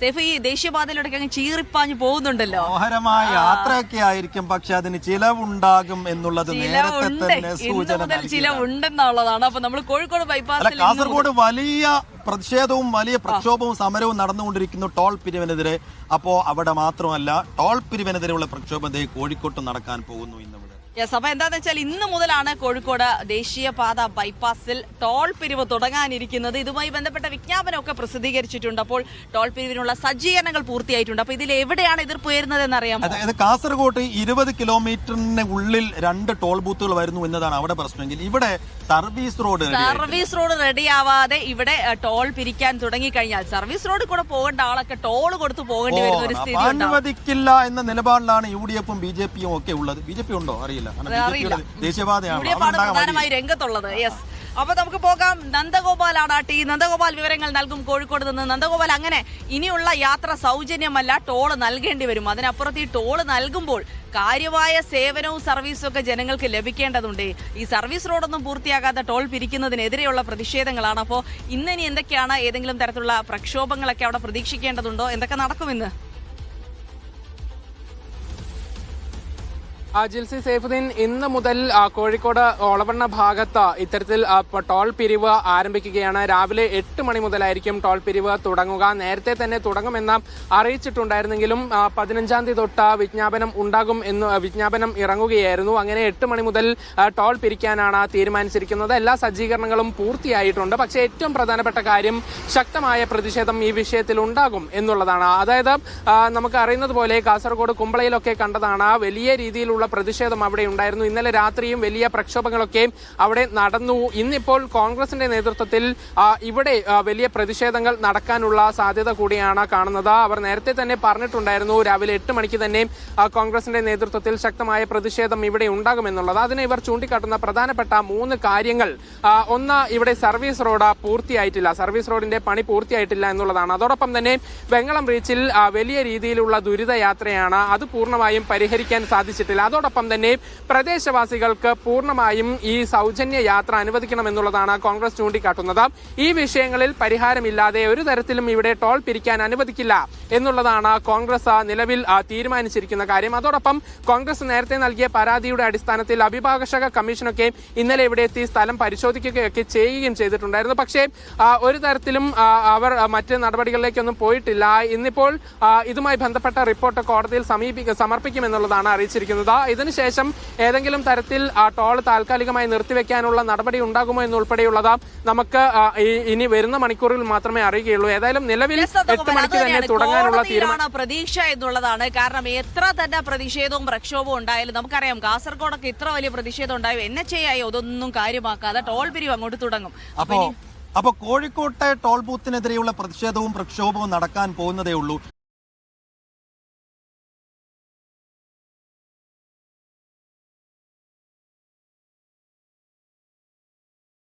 Safe ഈ ദേശീയപാതയിലൂടെ അങ്ങ് ചീറിപ്പാഞ്ഞ് പോകുന്നുണ്ടല്ലോ. മനോഹരമായ യാത്രയൊക്കെ ആയിരിക്കും പക്ഷെ അതിന് ചിലവുണ്ടാകും എന്നുള്ളത് ചിലവുണ്ടെന്നുള്ളതാണ് നേരത്തെ ഉണ്ട് തന്നെ ഇന്ന് സൂചന മുതൽ ചില നൽകിയതാണ്. ഉണ്ടെന്നുള്ളതാണ് അപ്പൊ നമ്മൾ കോഴിക്കോട് അല്ല ബൈപ്പാസിൽ ഇന്ന് കാസർഗോഡ് വലിയ പ്രതിഷേധവും വലിയ പ്രക്ഷോഭവും സമരവും നടന്നുകൊണ്ടിരിക്കുന്നു ടോൾ പിരിവിനെതിരെ. അപ്പോ അവിടെ മാത്രമല്ല ടോൾ പിരിവിനെതിരെയുള്ള പ്രക്ഷോഭം ദേ കോഴിക്കോട്ട് നടക്കാൻ പോകുന്നു ഇന്നിവിടെ യെസ് അപ്പൊ എന്താന്ന് വെച്ചാൽ ഇന്ന് മുതലാണ് കോഴിക്കോട് ദേശീയപാത ബൈപ്പാസിൽ ടോൾ പിരിവ് തുടങ്ങാനിരിക്കുന്നത്. ഇതുമായി ബന്ധപ്പെട്ട വിജ്ഞാപനമൊക്കെ പ്രസിദ്ധീകരിച്ചിട്ടുണ്ട്. അപ്പോൾ ടോൾ പിരിവിനുള്ള സജ്ജീകരണങ്ങൾ പൂർത്തിയായിട്ടുണ്ട്. അപ്പൊ ഇതിൽ എവിടെയാണ് എതിർപ്പ് ഉയരുന്നതെന്ന് അറിയാം അതായത് കാസർഗോട്ട് ഇരുപത് കിലോമീറ്ററിന് ഉള്ളിൽ രണ്ട് ടോൾ ബൂത്തുകൾ വരുന്നു എന്നതാണ് അവിടെ പ്രശ്നമെങ്കിൽ ഇവിടെ സർവീസ് റോഡ് സർവീസ് റോഡ് റെഡിയാവാതെ ഇവിടെ ഏഹ്, ടോൾ പിരിക്കാൻ തുടങ്ങിക്കഴിഞ്ഞാൽ സർവീസ് റോഡ് കൂടെ പോകേണ്ട ആളൊക്കെ ടോൾ കൊടുത്ത് പോകേണ്ടി വരുന്ന ഒരു സ്ഥിതി അനുവദിക്കില്ല എന്ന നിലപാടിലാണ് യു ഡി എഫും ബി ജെ പിയും ഒക്കെ ഉള്ളത്. ബി ജെ പി ഉണ്ടോ? അറിയില്ല. അറിയില്ല. പ്രധാനമായി രംഗത്തുള്ളത്. യെസ് അപ്പൊ നമുക്ക് പോകാം. നന്ദഗോപാൽ ആടാട്ടി നന്ദഗോപാൽ വിവരങ്ങൾ നൽകും കോഴിക്കോട് നിന്ന്. നന്ദഗോപാൽ അങ്ങനെ ഇനിയുള്ള യാത്ര സൗജന്യമല്ല. ടോൾ നൽകേണ്ടി വരും. അതിനപ്പുറത്ത് ഈ ടോൾ നൽകുമ്പോൾ കാര്യമായ സേവനവും സർവീസും ഒക്കെ ജനങ്ങൾക്ക് ലഭിക്കേണ്ടതുണ്ട്. ഈ സർവീസ് റോഡൊന്നും പൂർത്തിയാകാതെ ടോൾ പിരിക്കുന്നതിനെതിരെയുള്ള പ്രതിഷേധങ്ങളാണ്. അപ്പോൾ ഇന്നിനി എന്തൊക്കെയാണ്? ഏതെങ്കിലും തരത്തിലുള്ള പ്രക്ഷോഭങ്ങളൊക്കെ അവിടെ പ്രതീക്ഷിക്കേണ്ടതുണ്ടോ? എന്തൊക്കെ നടക്കും ഇന്ന്? ജിൽസി സൈഫുദ്ദീൻ ഇന്ന് മുതൽ കോഴിക്കോട് ഓളവണ്ണ ഭാഗത്ത് ഇത്തരത്തിൽ ടോൾ പിരിവ് ആരംഭിക്കുകയാണ്. രാവിലെ എട്ട് മണി മുതലായിരിക്കും ടോൾ പിരിവ് തുടങ്ങുക. നേരത്തെ തന്നെ തുടങ്ങുമെന്ന് അറിയിച്ചിട്ടുണ്ടായിരുന്നെങ്കിലും പതിനഞ്ചാം തീയതി തൊട്ട് വിജ്ഞാപനം ഉണ്ടാകും എന്ന് വിജ്ഞാപനം ഇറങ്ങുകയായിരുന്നു. അങ്ങനെ എട്ട് മണി മുതൽ ടോൾ പിരിക്കാനാണ് തീരുമാനിച്ചിരിക്കുന്നത്. എല്ലാ സജ്ജീകരണങ്ങളും പൂർത്തിയായിട്ടുണ്ട്. പക്ഷേ ഏറ്റവും പ്രധാനപ്പെട്ട കാര്യം ശക്തമായ പ്രതിഷേധം ഈ വിഷയത്തിൽ ഉണ്ടാകും എന്നുള്ളതാണ്. അതായത് നമുക്ക് അറിയുന്നത് പോലെ കാസർഗോഡ് കുമ്പളയിലൊക്കെ കണ്ടതാണ് വലിയ രീതിയിലുള്ള പ്രതിഷേധം അവിടെ ഉണ്ടായിരുന്നു. ഇന്നലെ രാത്രിയും വലിയ പ്രക്ഷോഭങ്ങളൊക്കെ അവിടെ നടന്നു. ഇന്നിപ്പോൾ കോൺഗ്രസിന്റെ നേതൃത്വത്തിൽ ഇവിടെ വലിയ പ്രതിഷേധങ്ങൾ നടക്കാനുള്ള സാധ്യത കൂടിയാണ് കാണുന്നത്. അവർ നേരത്തെ തന്നെ പറഞ്ഞിട്ടുണ്ടായിരുന്നു രാവിലെ എട്ട് മണിക്ക് തന്നെ കോൺഗ്രസിന്റെ നേതൃത്വത്തിൽ ശക്തമായ പ്രതിഷേധം ഇവിടെ ഉണ്ടാകുമെന്നുള്ളത്. അതിനെ ഇവർ ചൂണ്ടിക്കാട്ടുന്ന പ്രധാനപ്പെട്ട മൂന്ന് കാര്യങ്ങൾ. ഒന്ന് ഇവിടെ സർവീസ് റോഡ് പൂർത്തിയായിട്ടില്ല. സർവീസ് റോഡിന്റെ പണി പൂർത്തിയായിട്ടില്ല എന്നുള്ളതാണ്. അതോടൊപ്പം തന്നെ വെങ്ങളം റീച്ചിൽ വലിയ രീതിയിലുള്ള ദുരിതയാത്രയാണ് അത് പൂർണമായും പരിഹരിക്കാൻ സാധിച്ചിട്ടില്ല. അതോടൊപ്പം തന്നെ പ്രദേശവാസികൾക്ക് പൂർണമായും ഈ സൗജന്യ യാത്ര അനുവദിക്കണം എന്നുള്ളതാണ് കോൺഗ്രസ് ചൂണ്ടിക്കാട്ടുന്നത്. ഈ വിഷയങ്ങളിൽ പരിഹാരമില്ലാതെ ഒരു തരത്തിലും ഇവിടെ ടോൾ പിരിക്കാൻ അനുവദിക്കില്ല എന്നുള്ളതാണ് കോൺഗ്രസ് നിലവിൽ തീരുമാനിച്ചിരിക്കുന്ന കാര്യം. അതോടൊപ്പം കോൺഗ്രസ് നേരത്തെ നൽകിയ പരാതിയുടെ അടിസ്ഥാനത്തിൽ അഭിഭാഷക കമ്മീഷനൊക്കെ ഇന്നലെ ഇവിടെ എത്തി സ്ഥലം പരിശോധിക്കുകയൊക്കെ ചെയ്യുകയും ചെയ്തിട്ടുണ്ടായിരുന്നു. പക്ഷേ ഒരു തരത്തിലും അവർ മറ്റ് നടപടികളിലേക്കൊന്നും പോയിട്ടില്ല. ഇന്നിപ്പോൾ ഇതുമായി ബന്ധപ്പെട്ട റിപ്പോർട്ട് കോടതിയിൽ സമീപിക്ക സമർപ്പിക്കുമെന്നുള്ളതാണ് അറിയിച്ചിരിക്കുന്നത്. ഇതിനുശേഷം ഏതെങ്കിലും തരത്തിൽ ആ ടോൾ താൽക്കാലികമായി നിർത്തിവെക്കാനുള്ള നടപടി ഉണ്ടാകുമോ എന്നുൾപ്പെടെയുള്ളത് നമുക്ക് ഇനി വരുന്ന മണിക്കൂറിൽ മാത്രമേ അറിയുകയുള്ളൂ. ഏതായാലും നിലവിൽ എട്ട് മണിക്ക് തന്നെ തുടങ്ങാനുള്ള തീരുമാനം. പ്രതീക്ഷ എന്നുള്ളതാണ്. കാരണം എത്ര തന്നെ പ്രതിഷേധവും പ്രക്ഷോഭവും ഉണ്ടായാലും നമുക്കറിയാം കാസർഗോഡൊക്കെ ഇത്ര വലിയ പ്രതിഷേധം ഉണ്ടായോ? എൻ എച്ച് ആയി? അതൊന്നും കാര്യമാക്കാതെ ടോൾ പിരിവ് അങ്ങോട്ട് തുടങ്ങും. അപ്പോ അപ്പൊ കോഴിക്കോട്ടെ ടോൾ ബൂത്തിനെതിരെയുള്ള പ്രതിഷേധവും പ്രക്ഷോഭവും നടക്കാൻ പോകുന്നതേ ഉള്ളൂ.